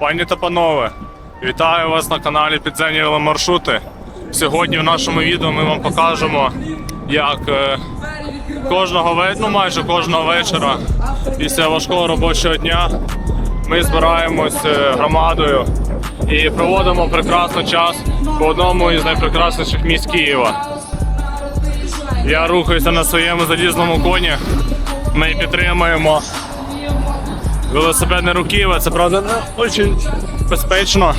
Пані та панове, вітаю вас на каналі Підземні веломаршрути. Сьогодні в нашому відео ми вам покажемо, як е, кожного ве- ну, майже кожного вечора після важкого робочого дня ми збираємось е, громадою і проводимо прекрасний час по одному із найпрекрасніших місць Києва. Я рухаюся на своєму залізному коні. Ми підтримуємо велосипедне руківе. Це правда не дуже безпечно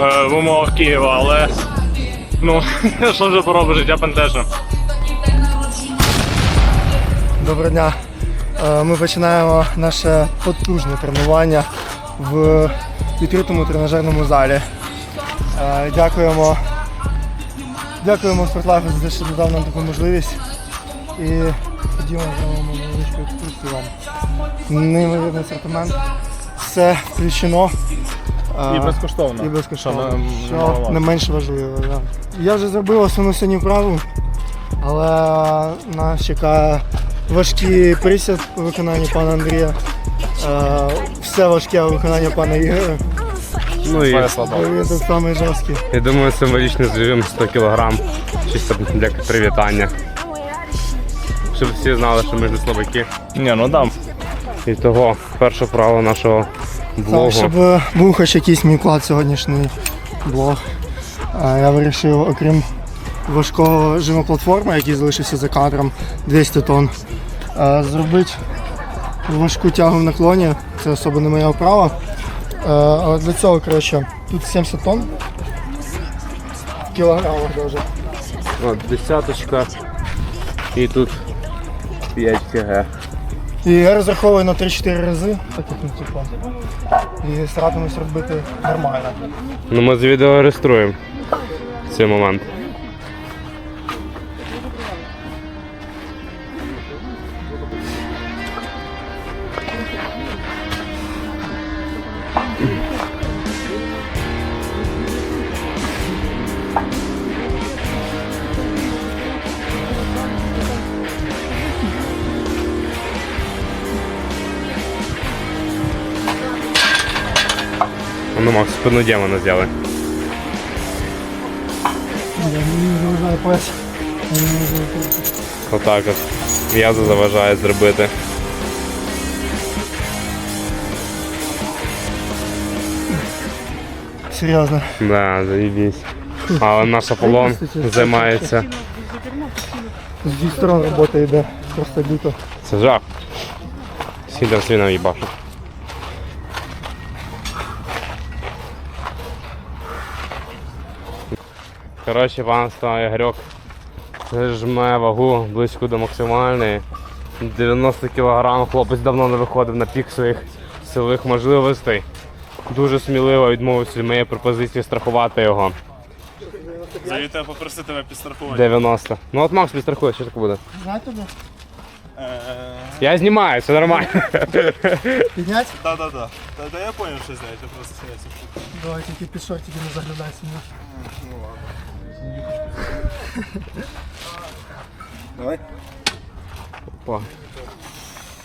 е, в умовах Києва, але ну що вже поробиш, життя пентежне. Доброго дня. Е, Ми починаємо наше потужне тренування в відкритому тренажерному залі. Е, Дякуємо. Дякуємо спортлайфу за те, що додав нам таку можливість. І ходімо зробимо екскурсію вам. Неймовірний асортимент. Все включено. І безкоштовно. І безкоштовно. Що не- Що немаловажно. не менш важливо. Да. Я вже зробив основну сьогодні вправу, але нас чекає важкий присід у виконанні пана Андрія. Е, все важке у виконанні пана Ігоря. Ну і Він тут самий жорсткий. я думаю, символічний зажим 100 кг. Чисто для привітання. Щоб всі знали, що ми ж не слабаки. Ні, ну дам. І того перше право нашого блогу. Так, щоб е, був хоч якийсь мій вклад в сьогоднішній блог. Е, Я вирішив, окрім важкого жиму платформи, який залишився за кадром 200 тонн, е, зробити важку тягу в наклоні. Це особо не моя вправа. Е, Але для цього, коротше, тут 70 тонн. В кілограмах даже. От, десяточка. І тут 5 кг. І я розраховую на 3-4 рази, так як ну, типу. І старатимусь робити нормально. Ну ми завідеореєструємо цей момент. Ну, Макс, спину демона сделай. Я не заважаю пес. Я не можу виходити. Отак от. М'язо заважає зробити. Серйозно. Да, заїбісь. Але наш Аполлон займається. З двох сторон робота йде. Просто люто. Це жах. Сідер свіном їбашу. Коротше, панство Ігорьок жме вагу близько до максимальної. 90 кг хлопець давно не виходив на пік своїх силових можливостей. Дуже сміливо відмовився від моєї пропозиції страхувати його. Завітаю попросити тебе підстрахувати. 90. Ну от Макс підстрахує, що таке буде? Я знімаю, все нормально. Підняти? Да, да, да. Та, та я понял, що знаєте, просто сміється. Давай тільки під шортики не заглядай сильно. Давай. Опа.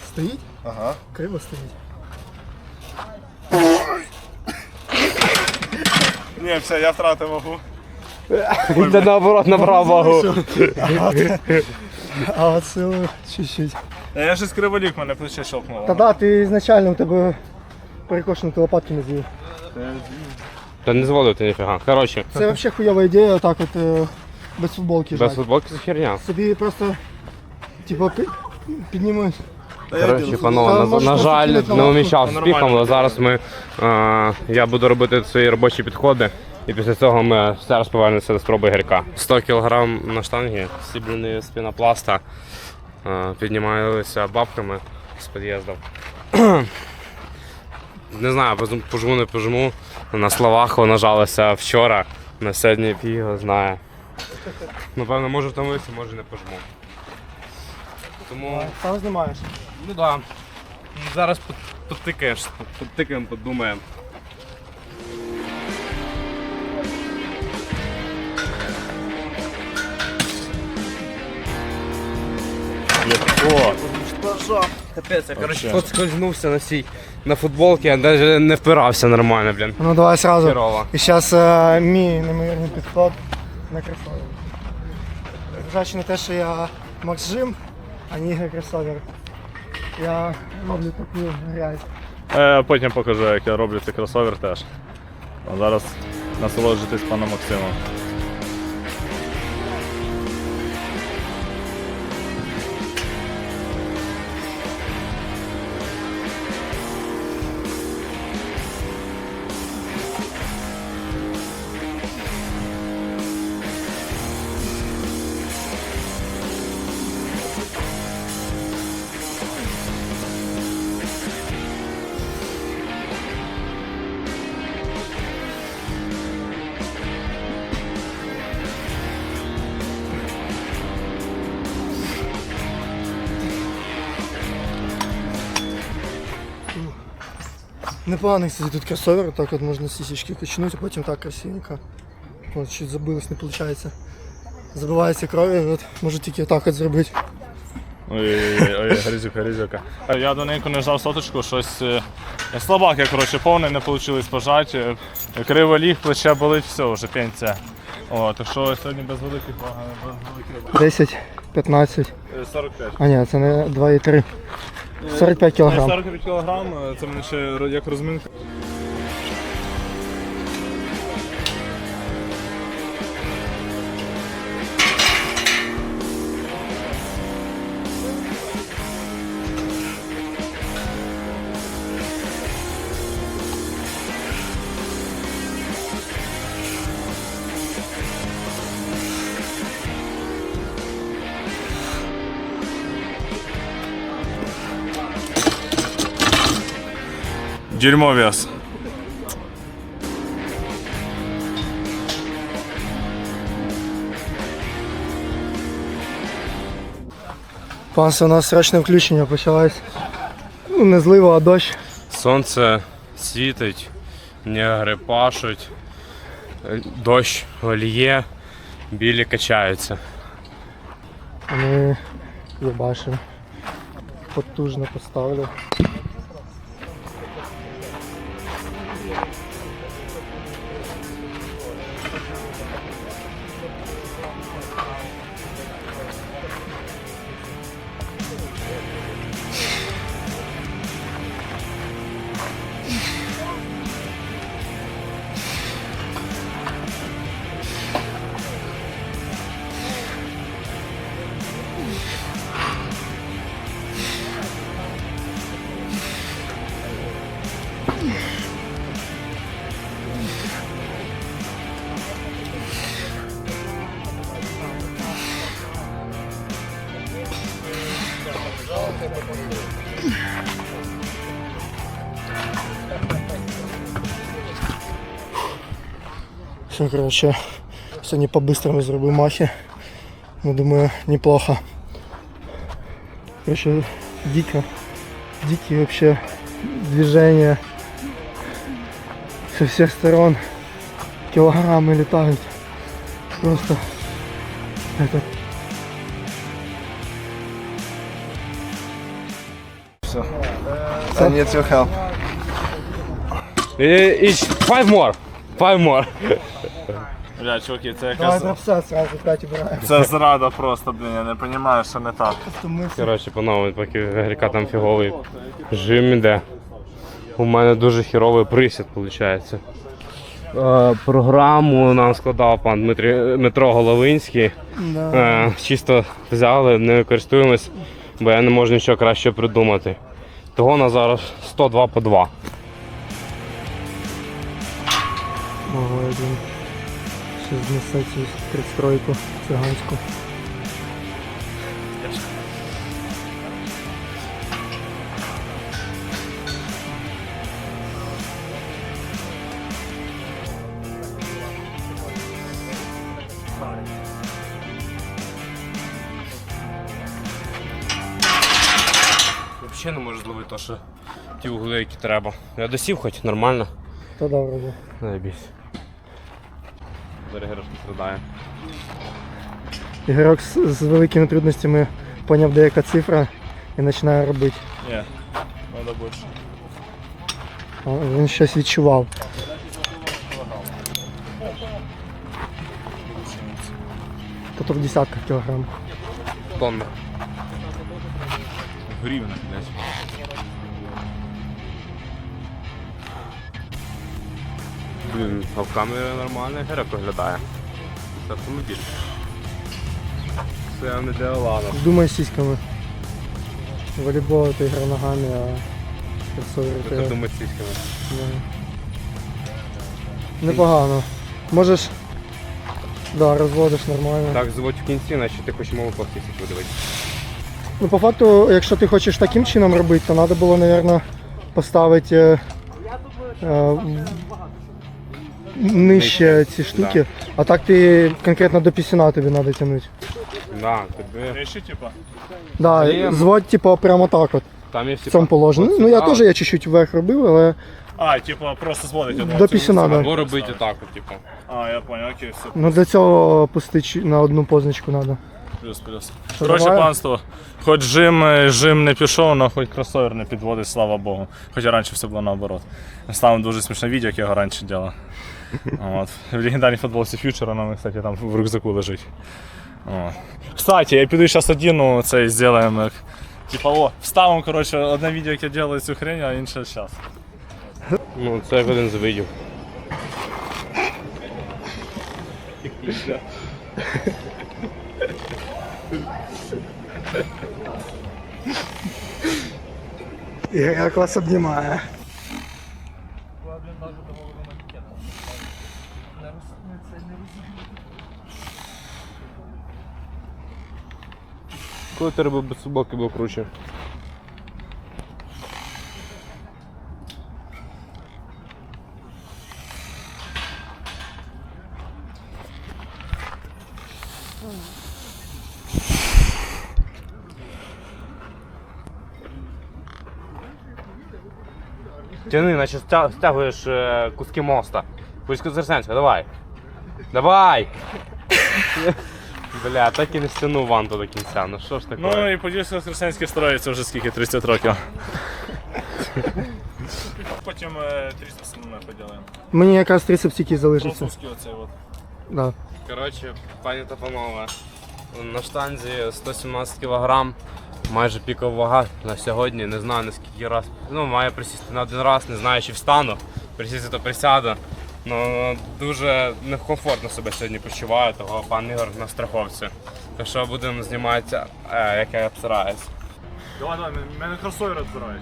Стоїть? Ага. Криво стоїть. Ні, все, я втратив вагу. Йде наоборот набрав вагу. А от силу чуть-чуть. Я щось криволік, мене плече щелкнуло. Та да, ти ізначально у тебе перекошені лопатки не з'їв. Та не зводив ти ніфіга. Коротше, Це взагалі хуйова ідея, отак от е, без футболки без жать. футболки це херня. Собі просто, типу, пі- підніми. Коротше, Та панове, на, на жаль, на не лавку. уміщав з піхом, але зараз ми, е, я буду робити свої робочі підходи. І після цього ми все раз повернемося до спроби гірка. 100 кг на штангі, сібрані з пінопласта, е, піднімалися бабками з під'їздів. Не знаю, позу- пожму, не пожму. На словах вона жалася вчора, на сьогодні пів його знає. Напевно, може втомитися, може не пожму. Тому. Сам знімаєш. Ну да. Зараз по- потикаєш, потикаємо, подумаємо. О, Капець, я коротше, поскользнувся на цій на футболці я навіть не впирався нормально, блін. Ну давай сразу. Херово. І зараз е, мій неймовірний підход на кросовер. Зважаючи на те, що я Макс Жим, а не Ігор кросовер. Я роблю таку грязь. Е, потім покажу, як я роблю цей кросовер теж. А зараз насолоджуйтесь паном Максимом. Непоганий кстати, тут кросовер, так от можна сісічки качнути, а потім так красивенько. От чуть забилось, не виходить. Забивається кров'ю, от можу тільки так от зробити. Ой-ой-ой, грізюка, грізюка. Я давненько не жав соточку, щось е, слабак, я коротше, повний, не вийшло пожати. Криво ліг, плече болить, все, вже пенсія. О, так що сьогодні без великих ваг, без великих 10, 15. Е, 45. А ні, це не 2,3. 45 кілограм. 45 кілограм, це мене ще як розминка. Дерьмо вес. Панство, у нас срочне включення почалось. Ну, не злива, а дощ. Сонце світить, негри пашуть, дощ оліє, білі качаються. Ми їбашимо. Потужно поставлю. Все, короче, сьогодні по-быстрому зробив махи. Ну, думаю, неплохо. Короче, дико. Дикие вообще движения со всех сторон. Килограммы летают. Просто это I need your help. Each five more. Five more. Бля, чуваки, це Давай якась... дропса сразу брать. Це зрада просто, блін, я не розумію, що не так. Коротше, панове, поки Гріка там фіговий жим іде. У мене дуже хіровий присід, виходить. Е, програму нам складав пан Дмитрі, Дмитро Головинський. Да. Е, чисто взяли, не користуємось, бо я не можу нічого краще придумати. Того на зараз 102 по 2. Ого, один. Сейчас знесет цю предстройку циганську. Взагалі не можу зловити те, що ті угли, які треба. Я досів хоч нормально. Та вроде. Найбільше. Берегершки страдає. Ігорок з, з великими трудностями поняв деяка цифра і починає робити. Ні, треба більше. О, Він щось відчував. Тобто в десятках кілограм. Тонна. Грівна, блядь. Блін, а в камері нормальний герок виглядає. Це автомобіль. Це не для Олана. Думай сіськами. Волейбол це гра ногами, а кросовер Це думать сіськами. Да. Непогано. Можеш. Да, розводиш нормально. Так, звуть в кінці, наче ти хочеш молоток сісік видавити. Ну, по факту, якщо ти хочеш таким чином робити, то треба було, мабуть, поставити е, е, нижче ці штуки. А так ти конкретно до пісюна тобі треба тягнути. Да, тобі. Речі, типа. Да, Є. зводь, типу, прямо так от, Там є в цьому положенні. Ну, я теж я чуть-чуть вверх робив, але А, типа, просто зводить одну. до пісюна, да. Або робити отак, от, типу. А, я понял, окей, все. Ну, для цього пустити на одну позначку треба. Плюс, плюс. Коротше, давай? панство, хоч жим, е, жим не пішов, але хоч кросовер не підводить, слава Богу. Хоча раніше все було наоборот. Ставимо дуже смішне відео, як я його раніше робив. От. В легендарній футболці Фьючера, нам, кстати, там в рюкзаку лежить. От. Кстати, я піду зараз одіну цей зробимо. як- Типа, о, вставимо, коротше, одне відео, як я роблю цю хрень, а інше зараз. Ну, це як один з видів. Як вас обнімає. Коли робив без футболки, був круче. Тяни, наче стягуєш е, куски моста. Військо Зерсенська, давай. Давай! Бля, так і не стягнув ванту до кінця. Ну що ж таке? Ну і Подільсько Хрестянське строїться вже скільки? 30 років. Потім 300 сумно поділаємо. Мені якраз трицепс тільки залишиться. Французький оцей от. Да. Коротше, пані та панове, на штанзі 117 кг, майже пікова вага на сьогодні. Не знаю наскільки раз. Ну, маю присісти на один раз, не знаю, чи встану. Присісти то присяду. Ну, дуже некомфортно себе сьогодні почуваю, того пан Ігор на страховці. Так що будемо зніматися, е, як я обсираюсь. Давай, давай, мене кросовер бути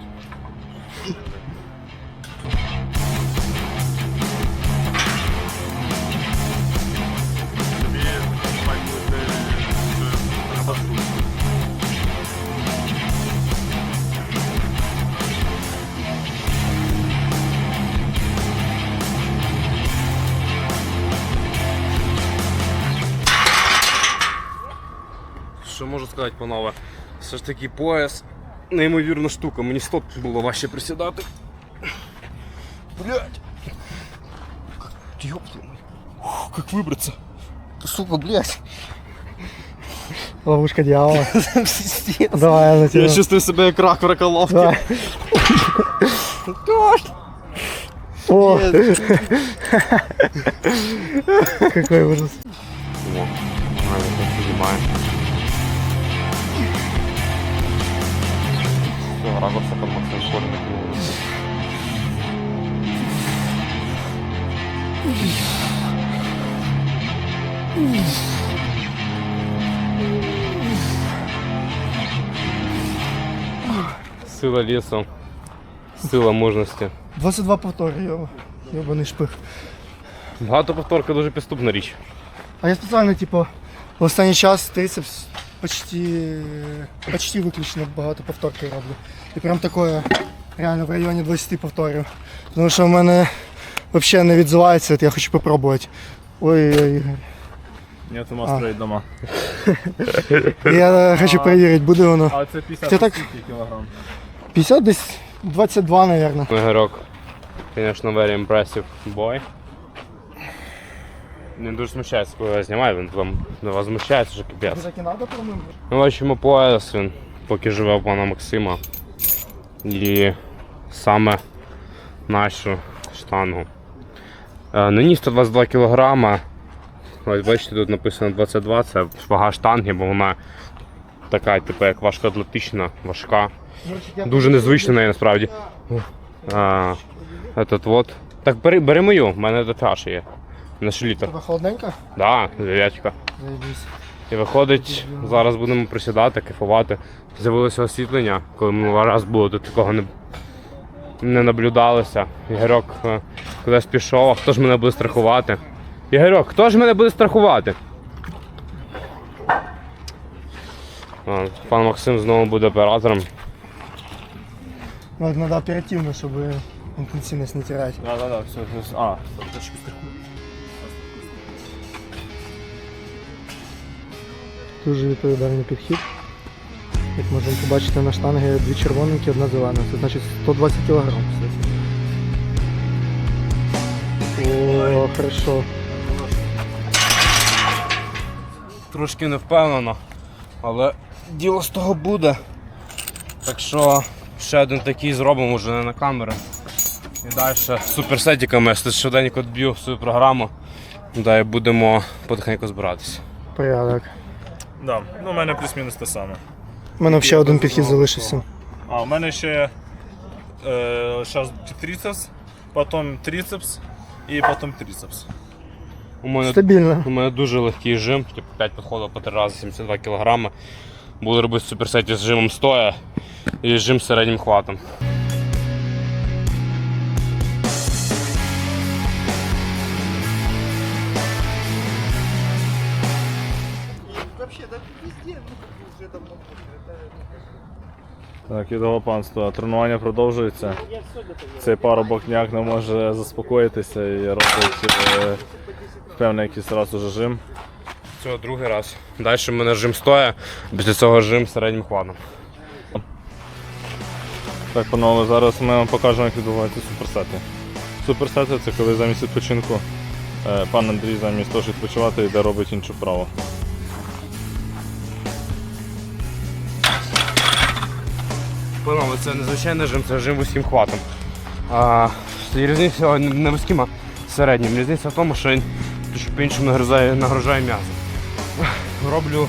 сказати, панове? Все ж таки пояс неймовірна штука. Мені стоп було важче присідати. Блять. Ёпта. Как выбраться? Сука, блядь. Ловушка дьявола. Давай, я на тебя. Я чувствую себя як рак в раколовці. Давай. О! Какой ужас. О, нормально, так Ракурса там Максим не Сила лісу, сила мужності. 22 повтори, йо. Йобаний шпих. Багато повторка дуже підступна річ. А я спеціально, типу, в останній час трицепс почти, почти виключно багато повторки роблю. І прям таке, реально в районі 20 повторів. Тому що в мене взагалі не відзивається, от я хочу попробувати. Ой-ой, Ігор. Ні, ти можеш строїть дома. Я хочу перевірити, буде воно. А це 50 Це так- кілограм. 50 десь 22, мабуть. Ігорок, звісно, very impressive boy. Він дуже смущається, коли я знімаю, він там не возмущається, що капець. Ми бачимо пояс, він поки живе у пана Максима. І саме нашу штангу. Е, На ній 122 кг. Ось бачите, тут написано 22, це вага штанги, бо вона така, типу, як важкоатлетична, важка. Дуже незвична неї насправді. А, этот вот. Так бери, бери мою, в мене до чаші є. На ще літр. Тебе холодненько? Да, дев'ятка. Заєбісь. І виходить, зараз будемо присідати, кайфувати. З'явилося освітлення, коли минулий раз було, то такого не, не наблюдалося. Ігорьок е, кудись пішов, а хто ж мене буде страхувати? Ігорьок, хто ж мене буде страхувати? А, Пан Максим знову буде оператором. Ну, надо оперативно, чтобы интенсивность не терять. Да, да, да, все, все. А, точку Дуже відповідальний підхід. Як можемо побачити на штанги дві червоненькі, одна зелена. Це значить 120 кг. О, хорошо. Трошки не впевнено, але діло з того буде. Так що ще один такий зробимо вже не на камеру. І далі тут швиденько б'ю свою програму. Далі будемо потихеньку збиратися. Порядок. Да, ну у мене плюс-мінус те саме. У мене ще один підхід залишився. А, у мене ще е, зараз трицепс, потім трицепс і потім трицепс. У мене, Стабільно. у мене дуже легкий жим, типу 5 підходів по 3 рази 72 кг. Буду робити в суперсеті з жимом стоя і жим з середнім хватом. Так, ідало панство. Тренування продовжується. Цей парубок ніяк не може заспокоїтися і робить е, певний якийсь раз уже жим. Це другий раз. Далі в мене жим стоя, після цього жим середнім хватом. Так, панове, зараз ми вам покажемо, як відбуваються суперсети. Суперсети це коли замість відпочинку е, пан Андрій замість того, щоб відпочивати, йде робить іншу вправу. Панове, це незвичайний жим, це жим вузьким хватом. А, різниця не вузьким, а середнім. Різниця в тому, що він трішки по-іншому нагружає, нагружає м'ясо. Роблю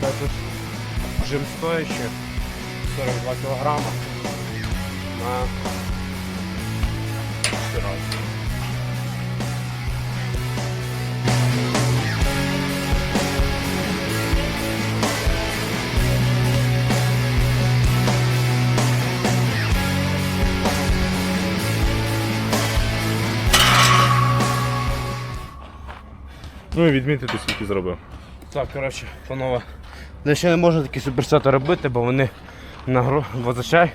також жим стоячи 42 кг на 4 рази. Ну і відмітити, скільки зробив. Так, коротше, панове. Я ще не можна такі суперсети робити, бо вони нагру... зазвичай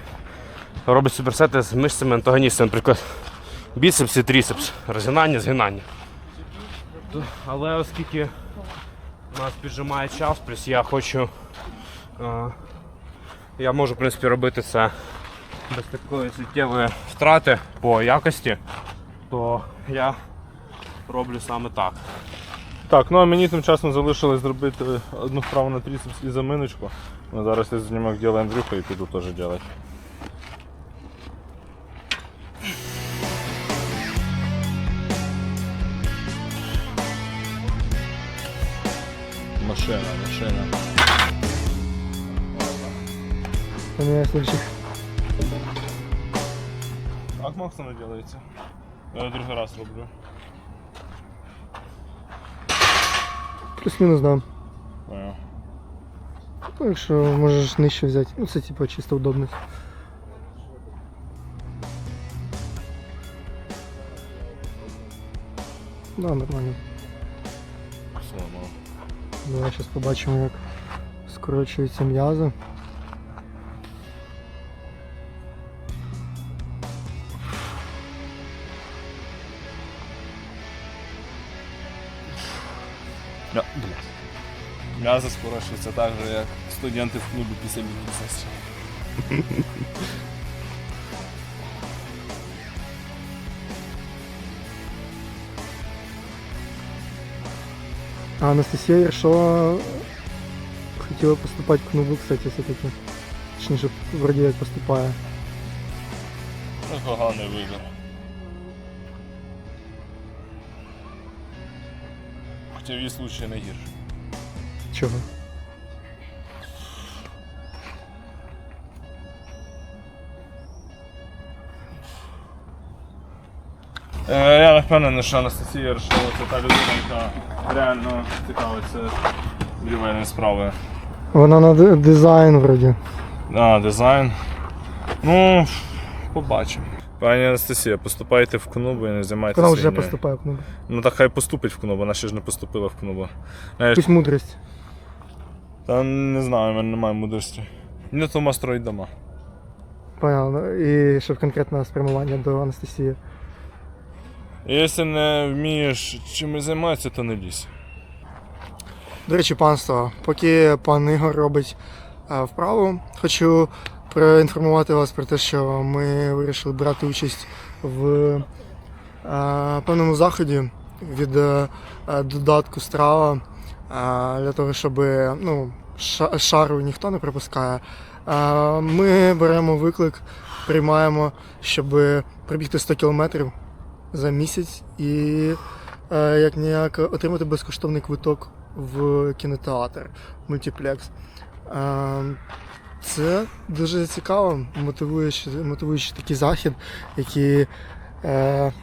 роблять суперсети з мишцями антагоністами, наприклад, біцепс і тріцепс, розгинання, згинання. Але оскільки нас піджимає час, плюс я хочу. я можу, в принципі, робити це без такої суттєвої втрати по якості, то я роблю саме так. Так, ну а мені тим часом залишилось зробити одну вправу на трицепс і заминочку. Ну, зараз я знімок ділаю Андрюха і піду теж робити. Машина, машина. У мене слідчих. Як максимум робиться? Я другий раз роблю. Плюс-мінус дам. Понял. Ну, якщо можеш нижче взяти. Ну, це типу чисто удобність. Да, нормально. Все, ну. Давай зараз побачимо, як скорочуються м'язи. Гази скорочуються так же, як студенти в клубі після місяця. А Анастасия решила... Хотела поступать в Кнубу, кстати, все-таки. Точнее, вроде я поступаю. Ну, поганий вибір. Хоча в її случаї не гірше. Чого? Е, я не впевнений, що Анастасія Яршова це та людина, яка реально цікавиться будівельною справою. Вона на ди- дизайн вроді. А, дизайн. Ну, побачимо. Пані Анастасія, поступайте в КНУБ і не займайтеся. Вона вже фігнею. поступає в книгу. Ну так хай поступить в КНУБ, вона ще ж не поступила в КНУБ. Знаєш, Якусь мудрість. Та не знаю, в мене немає мудрості. Ні, то й дома. Понятно. І щоб конкретне спрямування до Анастасії. Якщо не вмієш чимось займатися, то не лізь. До речі, панство, поки пан Ігор робить е, вправу, хочу проінформувати вас про те, що ми вирішили брати участь в е, певному заході від е, додатку страва для того, щоб ну, шару ніхто не пропускає. Ми беремо виклик, приймаємо, щоб пробігти 100 кілометрів за місяць і е, як ніяк отримати безкоштовний квиток в кінотеатр мультиплекс. Це дуже цікаво, мотивуючий, мотивуючий такий захід, який е,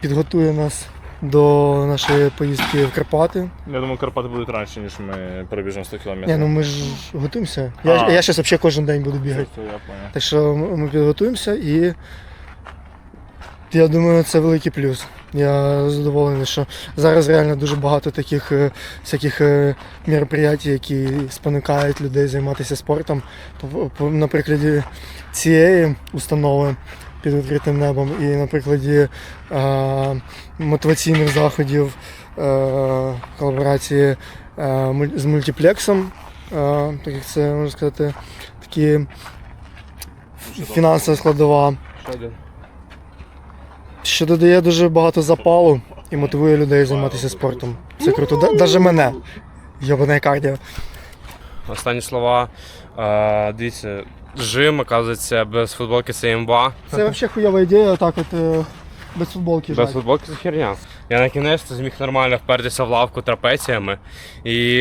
підготує нас до нашої поїздки в Карпати. Я думаю, Карпати будуть раніше, ніж ми перебіжимо 100 км. Ні, ну ми ж готуємося. Я, А. я зараз взагалі кожен день буду бігати. я понял. Так що ми підготуємося і я думаю, це великий плюс. Я задоволений, що зараз реально дуже багато таких е, всяких е, мероприятий, які спонукають людей займатися спортом. По- по- На прикладі цієї установи під відкритим небом і на прикладі е, мотиваційних заходів е, колаборації е, з мультиплексом, е, так як це можна сказати, такі фінансова складова, що додає дуже багато запалу і мотивує людей займатися спортом. Це круто. Даже мене. Йобане кардіо. Останні слова. Дивіться, жим, оказується, без футболки це імба. Це взагалі хуйова ідея, так от без футболки Без футболки це херня. Я на кінець зміг нормально впертися в лавку трапеціями і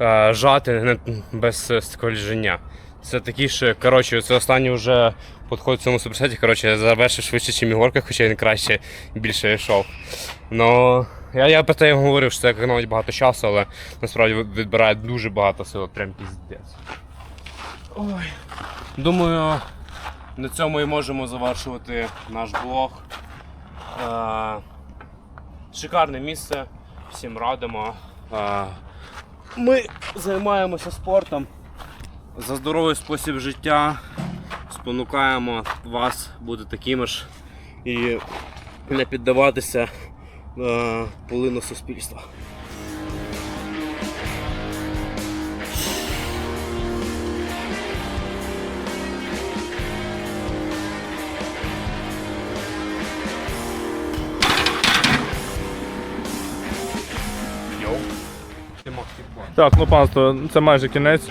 е, жати не- без такого лежання. Це такі ж, коротше, це останній вже підход в цьому суперсеті. Коротше, я завершив швидше, ніж Ігорка, хоча він краще більше йшов. Ну, я, я про те йому говорив, що це економить багато часу, але насправді відбирає дуже багато сил, прям піздець. Ой. Думаю, на цьому і можемо завершувати наш блог. Е, Шикарне місце, всім радимо. Е, Ми займаємося спортом за здоровий спосіб життя. Спонукаємо вас бути такими ж і не піддаватися е, полину суспільства. Так, ну панство, це майже кінець.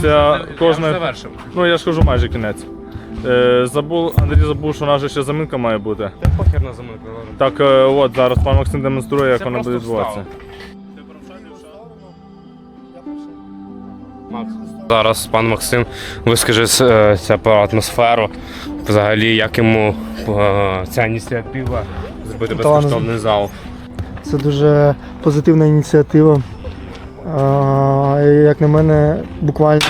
Це Я кожне- вже завершив. Ну я ж кажу майже кінець. Е, забув, Андрій забув, що у нас же ще заминка має бути. Та похер на заминку. Так, е, от зараз пан Максим демонструє, як Це вона просто буде відбуватися. Зараз пан Максим вискаже е, про атмосферу. Взагалі, як йому е, ця ініціатива зробити безкоштовний зал. Це дуже позитивна ініціатива. А, як на мене, буквально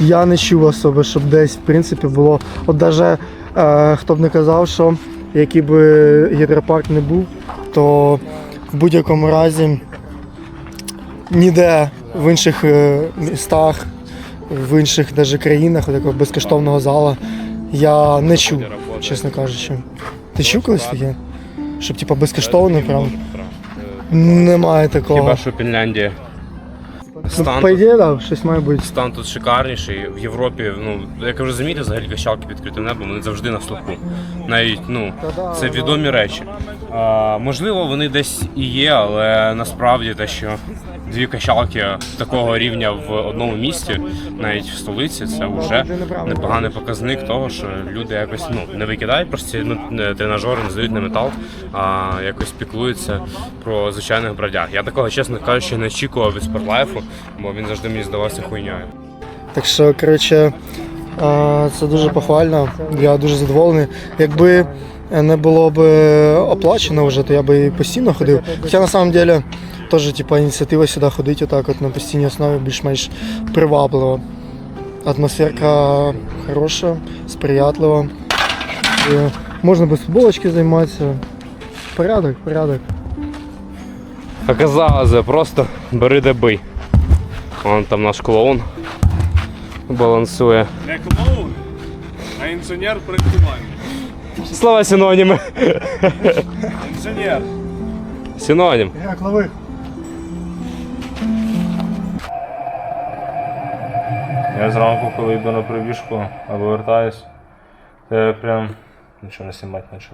я не чув особи, щоб десь в принципі було. От даже е, хто б не казав, що який би гідропарк не був, то в будь-якому разі ніде в інших е, містах, в інших даже країнах такого безкоштовного зала я не чув, чесно кажучи. Ти чув колись таке? Щоб типа безкоштовно прям. Немає такого. Хіба що Фінляндія. Ну, Стан по тут- ідеї, да, щось має бути. Стан тут шикарніший. В Європі, ну, як ви замітили, взагалі качалки під відкритим небом, вони завжди на слуху. Навіть, ну, це відомі речі. А, можливо, вони десь і є, але насправді те, що дві качалки такого рівня в одному місті, навіть в столиці, це вже непоганий показник того, що люди якось ну, не викидають просто ці ну, не- тренажери, не здають на метал, а якось піклуються про звичайних бродяг. Я такого, чесно кажучи, не очікував від спортлайфу, бо він завжди мені здавався хуйньою. Так що, коротше, це дуже похвально. Я дуже задоволений. Якби не було б оплачено вже, то я би і постійно ходив. Хоча на самом деле теж типу, ініціатива сюди ходити отак от на постійній основі більш-менш приваблива. Атмосферка хороша, сприятлива. І можна без футболочки займатися. Порядок, порядок. Оказалось, просто бери да бий. Вон там наш клоун балансує. Не клоун, а інженер проектування. Слова синоніми. Інженер. Синонім. Як лови. Я зранку, коли йду на пробіжку або вертаюсь, то я прям нічого не знімати почав.